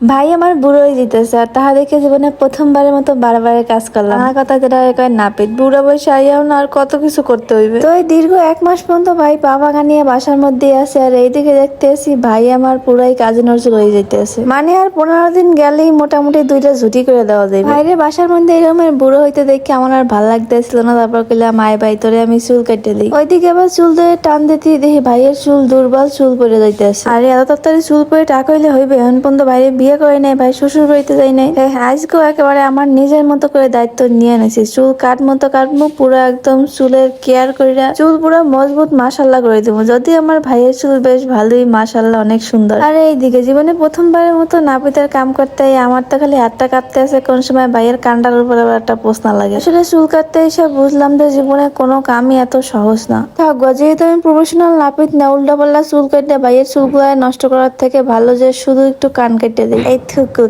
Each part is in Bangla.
ভাই আমার বুড়ো হয়ে যেতেছে আর তাহা দেখে জীবনে প্রথমবারের মতো বারবারের কাজ করলাম। আমার কথা যেটা কয় নাপিত বুড়ো বয়সে আইয়াও না আর কত কিছু করতে হইবে? তো এই দীর্ঘ এক মাস পর্যন্ত ভাই পা বাগা নিয়ে বাসার মধ্যে আছে আর এইদিকে দেখতে আসি ভাই আমার পুরাই কাজে নজর হয়ে যেতেছে মানে আর পনেরো দিন গেলেই মোটামুটি দুইটা ঝুটি করে দেওয়া যাবে বাইরে বাসার মধ্যে এরকমের বুড়ো হইতে দেখে আমার আর ভালো লাগতেছিল না তারপর কইলাম মায় ভাই তোরে আমি চুল কেটে দিই। ওইদিকে আবার চুল ধরে টান দিতে দেখি ভাইয়ের চুল দুর্বল চুল পড়ে যাইতেছে। আর এত তাড়াতাড়ি চুল পরে টাকা হইলে হইবে এখন পর্যন্ত বাইরে বিয়ে করে নাই ভাই, শ্বশুর বাড়িতে যাই নাই। আজকেও একেবারে আমার নিজের মতো করে দায়িত্ব নিয়ে নিছি চুল কাট মতো কাটবো, পুরো একদম চুলের কেয়ার করিরা চুল পুরো মজবুত মাসাল্লাহ করে দিব। যদি আমার ভাইয়ের চুল বেশ ভালোই মাসাল্লাহ অনেক সুন্দর। আর এইদিকে জীবনে প্রথমবারের মতো নাপিতের কাম করতে আমার তো খালি হাতটা কাঁপতে আছে, কোন সময় ভাইয়ের কান্ডার উপরে একটা প্রশ্ন লাগে। আসলে চুল কাটতে এসে বুঝলাম যে জীবনে কোনো কামই এত সহজ না। থাক, যেহেতু আমি প্রফেশনাল নাপিত, না উল্টা পাল্লা চুল কেটে ভাইয়ের চুলগুলো নষ্ট করার থেকে ভালো যে শুধু একটু কান কেটে দিই। এই থুকু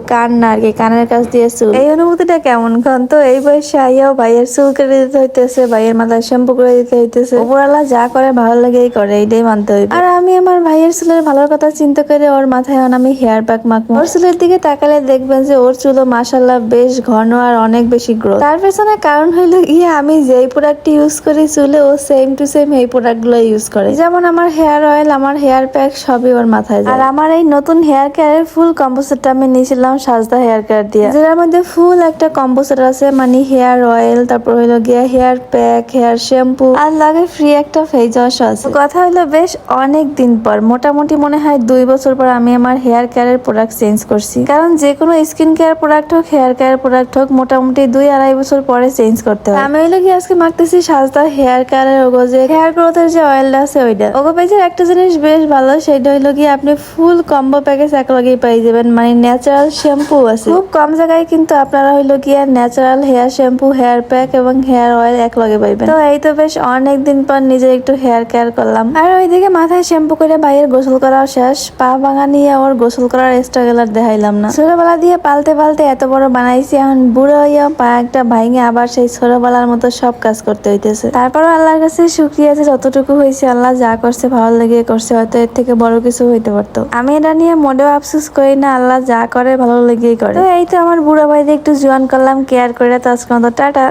আর কি কানের কাছ দিয়ে চুল। এই অনুভূতিটা কেমন কারণ তো? এই বয়সে আইয়াও ভাইয়ের চুল দিতে হইতেছে, ভাইয়ের মাথায় শ্যাম্পু করে দিতে হইতেছে। যা করে, ভালো করে মানতে হইবে। আর আমি আমার ভাইয়ের চুলের ভালোর কথা চিন্তা করে ওর মাথায় আমি হেয়ার মাখবো। ওর চুলের দিকে তাকালে দেখবেন যে ওর চুলও মাসাল্লাহ বেশ ঘন আর অনেক বেশি গ্রোথ তার পেছনে কারণ হইল গিয়ে আমি যেই প্রোডাক্ট ইউজ করি চুলে, ও সেম টু সেম এই প্রোডাক্টগুলো ইউজ করে। যেমন আমার হেয়ার অয়েল আমার হেয়ার প্যাক সবই ওর মাথায় আর আমার এই নতুন হেয়ার কেয়ারের ফুল কম্পোসারটা আমি নিয়েছিলাম সাজদা হেয়ার কেয়ার দিয়ে। যেটার মধ্যে ফুল একটা কম্পোসার আছে মানে হেয়ার অয়েল, তারপর হইল গিয়া হেয়ার প্যাক, হেয়ার শ্যাম্পু, আর লাগে ফ্রি একটা ফেস ওয়াশ আছে। কথা হইল বেশ অনেক দিন পর, মোটামুটি মনে হয় দুই বছর পর আমি আমার হেয়ার কেয়ারের প্রোডাক্ট চেঞ্জ করছি। কারণ যে কোনো স্কিন কেয়ার প্রোডাক্ট হোক, হেয়ার কেয়ার প্রোডাক্ট হোক, মোটামুটি দুই আড়াই বছর পরে চেঞ্জ করতে হয়। আমি হইল কি আজকে মাখতেছি সাজদা হেয়ার কেয়ারের ওগো যে হেয়ার গ্রোথের যে অয়েলটা আছে ওইটা। ওগো পেজের একটা জিনিস বেশ ভালো, সেটা হইল কি আপনি ফুল কম্বো প্যাকেজ এক লগেই পাই যাবেন মানে ন্যাচারাল শ্যাম্পু আছে। খুব কম জায়গায় কিন্তু আপনারা হইল গিয়া natural hair shampoo hair pack এবং হেয়ার অয়েল এক লগে পাইবেন। তো এই তো বেশ অনেক দিন পর নিজে একটু হেয়ার কেয়ার করলাম। আর ওইদিকে মাথায় শ্যাম্পু করে ভাইয়ের গোসল করাও শেষ। পা ভাঙা নিয়ে ওর গোসল করার স্ট্রাগলার দেখাইলাম না। ছোটবেলা দিয়ে পালতে পালতে এত বড় বানাইছি এখন বুড়ো হইয়া পা একটা ভাঙে আবার সেই ছোটবেলার মতো সব কাজ করতে হইতেছে। তারপরও আল্লাহর কাছে শুক্রিয়া যে যতটুকু হয়েছে আল্লাহ যা করছে ভালো লেগে করছে হয়তো এর থেকে বড় কিছু হইতে পারতো। আমি এটা নিয়ে মোটেও আফসোস করি না আল্লাহ যা করে, ভালো লেগেই করে। তো এই তো আমার বুড়ো ভাইদের একটু জোয়ান করলাম কেয়ার করে, তো আজকে মতো টাটা।